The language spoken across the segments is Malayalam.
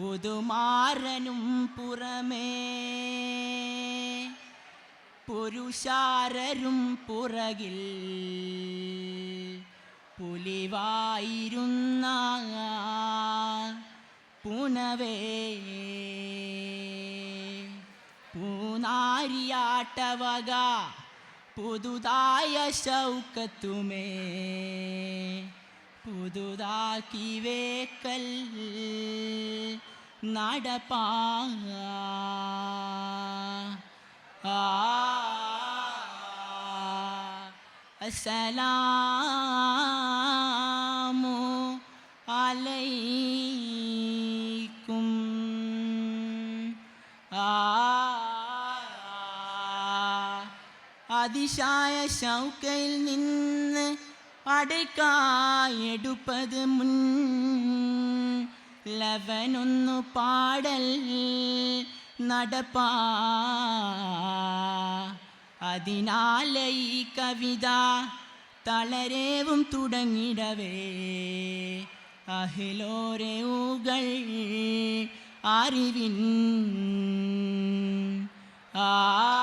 പുതുമാരനും പുറമേ. പുരുഷാരരും പുറകിൽ പുലിവായിരുന്ന പുനവേ. പൂനാരിയാട്ടവക പുതുതായ ശൗക്കത്തുമേ. പുതുതാക്കി വേക്കൽ നടപ്പാ. ആ. അസ്സലാമു അലൈക്കും. അതിശായ ശൗക്കയിൽ നിന്ന് അടക്കായെടുപ്പത് മുൻ ലവനൊന്നു പാടൽ നടപ്പാ. അതിനാലെ ഈ കവിത തളരേവും തുടങ്ങിടവേ. അഹിലോരെ അറിവിൻ ആ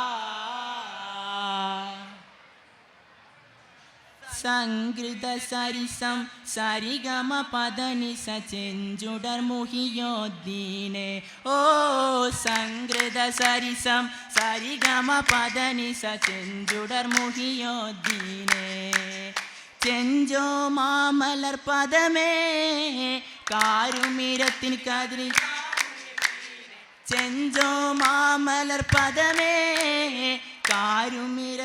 സംഗൃത സരിസം സരിഗമ പദനി സചെഞ്ചുടർ മുഹിയോദ്ദീനെ ഓ സംഗൃത സരിസം സരിഗമ പദനി സചെഞ്ചുടർ മുഹിയോദ്ദീനെ ചെഞ്ചോ മാമലർ പദമേ കാരുമിരത്തിൻ കതിരി. ചെഞ്ചോ മാമലർ പദമേ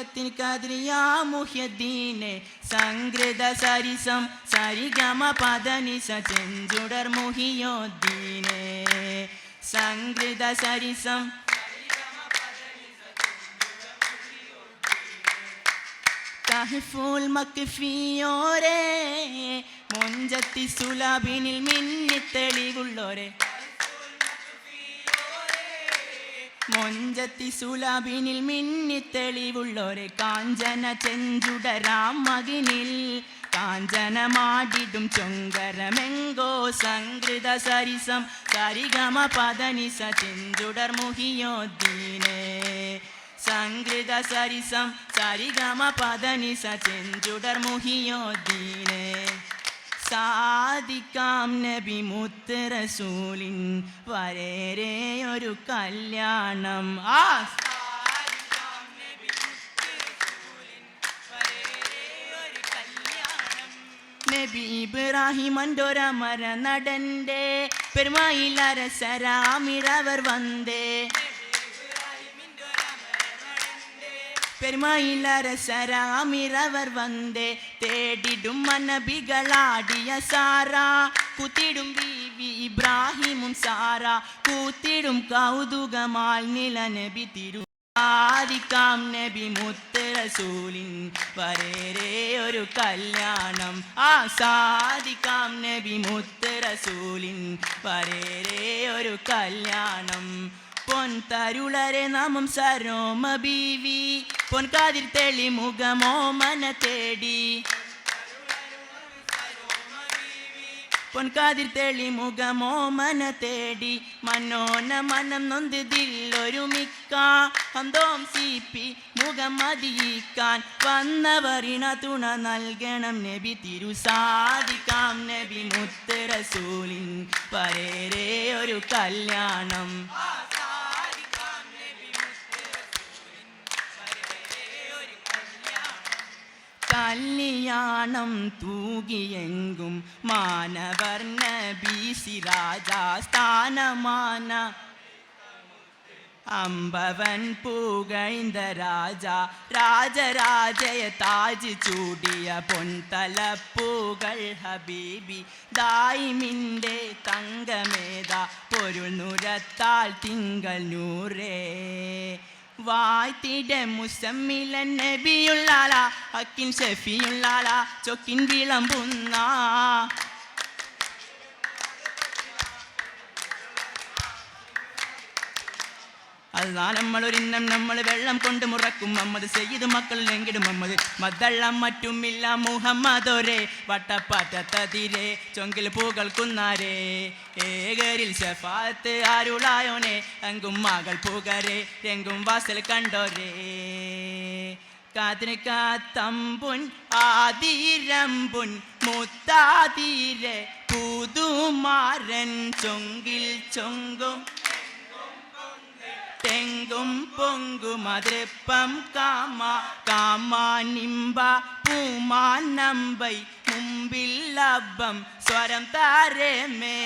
കാരുമിരത്തിൻ കതിരിയാ മുഹ്യദ്ദീനെ സംഗൃത സരിസം സരിഗമ പദനിസ ചെഞ്ചുടർ മുഹിയോദ്ദീനെ സംഗൃത സരിസം കഹ്ഫുൽ മക്ഫിയോരേ മുഞ്ചത്തി സുലാബിനിൽ മിന്നിത്തെളിവുള്ളോരെ മൊഞ്ചത്തി സുലാബിനിൽ തെളിവുള്ളൊരു കാഞ്ചന ചെഞ്ചുടരാം മകിനിൽ കാഞ്ചനമാടിടും ചൊങ്കരമെങ്കോ സംഗൃത സരിസം സരിഗമ പദനിസ ചെഞ്ചുടർ മുഹിയോദ്ദീനേ. സംഗൃത സരിസം സരിഗമ പദനിസ ചെഞ്ചുടർ മുഹിയോദ്ദീനെ. സാധിക്കാം നബി മുത്ത് റസൂലിൻ വരേരെ ഒരു കല്യാണം. ആ നബി ഇബ്രാഹിമന്റെ ഒരമര നടന്റെ പെരുമായിലരസരാമിരവർ വந்தே വന്നേ. തേടിടും മനബികളാടിയ സാറ. കുത്തിടും ബീവി ഇബ്രാഹിമും സാറ. കൂത്തിടും കൗതുകമാൽ നില നബി തിരു ആദിക്കാം നബി മുത്ത് റസൂലിൻ ഒരു കല്യാണം ആ സാധിക്കാം നബി മുത്ത് റസൂലിൻ വരേരെ ഒരു കല്യാണം പൊൻ തരുളരെ നാമം സരോമ ബീവി. പൊൻ കാതിർ തെളി മുഖമോ മന തേടി. പൊൻകാതിർ തെളി മുഖമോ മന തേടി. മനോന മനം നൊന്ത് ദില്ലൊരുമിക്ക അന്തോം പി മുഖം മതിയിക്കാൻ വന്നവറിണ തുണ നൽകണം നബി തിരുസാദിക്കാം നബി മുത്ത് റസൂലിൻ. പരേരേ ഒരു കല്യാണം. കല്യാണം തൂകിയെങ്കും മാനവർ നബി സിരാജാസ്ഥാനമാന അമ്പവൻ പൂകൈന്ദ രാജ രാജരാജയ താജ് ചൂടിയ പൊൻതലപ്പൂകൾ ഹബീബി ദായിമിന്റെ തങ്കമേത പൊരുൾ നുരത്താൽ തിങ്കൾ നൂറേ. വായ്ത്തിടെ മുസമ്മിലൻ നബിയുള്ളാല അക്കിൻ ഷെഫിയുള്ളാല ചൊക്കിൻ വിളമ്പുന്ന അല്ലാ നമ്മളൊരിന്നം നമ്മൾ വെള്ളം കൊണ്ട് മുറക്കും. അമ്മത് ചെയ്ത് മക്കൾ ലെങ്കിടും അമ്മത് മദ്ദള്ളം മറ്റുമില്ല. മുഹമ്മദോരെ വട്ടപ്പാറ്റത്തതിരെ ചൊങ്കിൽ പൂകൾ കുന്നാരേ. ഏകരിൽ ഷഫാത്ത് ആരുളായോനെ എങ്കും മകൾ പൂകരെ എങ്കും വാസൽ കണ്ടോരേ. കാതിന് കാത്തമ്പുൻ ആതിരമ്പുൻ മുത്താതിരെ പുതുമാരൻ ചൊങ്കിൽ ചൊങ്കും തെങ്കും പൊങ്കും അതിരപ്പം കാമ കാമാനിമ്പ പൂമാനമ്പൈ മുമ്പിൽ ലഭം സ്വരം താരമേ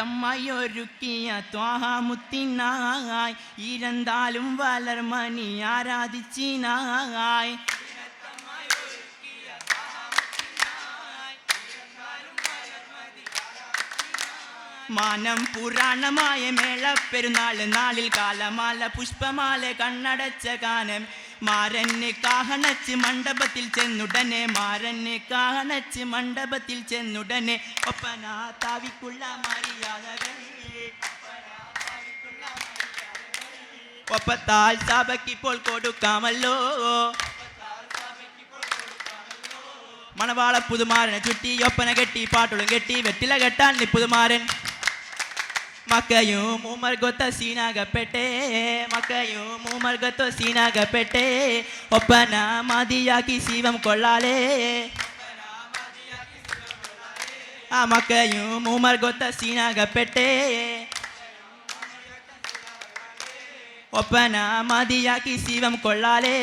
സിന്നത്തമ്മയൊരുക്കിയ ത്വാഹാമുത്തിനായി ഇരന്താലും വളർമണി ആരാധിച്ചിനായി മാനം പുരാണമായ മേള പെരുന്നാൾ നാളിൽ കാലമാല പുഷ്പമാല കണ്ണടച്ച ഗാനം. മാരന് കാഹണച്ച് മണ്ഡപത്തിൽ ചെന്നുടനെ മാരന് കാഹണച്ച് മണ്ഡപത്തിൽ ചെന്നുടനെ. ഒപ്പനാ താവിക്കുള്ള മര്യാദകൾ ഒപ്പത്താൽ സഭയ്ക്കിപ്പോൾ കൊടുക്കാമല്ലോ. മണവാള പുതുമാരനെ ചുറ്റി ഒപ്പന കെട്ടി പാട്ടുകളും കെട്ടി വെറ്റില കെട്ടാൻ மக்கையும் மூமர் கொத்த சீனாக பெட்டே மக்கையும் மூமர் கொத்த சீனாக பெட்டே ஒப்பன மதியாக்கி சீவம் கொள்ளாலே மக்கையும் மூமர் கொத்த சீனாக பெட்டே ஒப்பன மதியாக்கி சீவம் கொள்ளாலே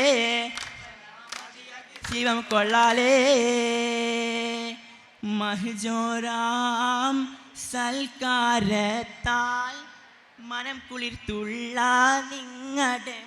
சீவம் கொள்ளாலே மஹ்ஜோராம் സൽക്കാരത്താൽ മനം കുളിർത്തുള്ള നിങ്ങളുടെ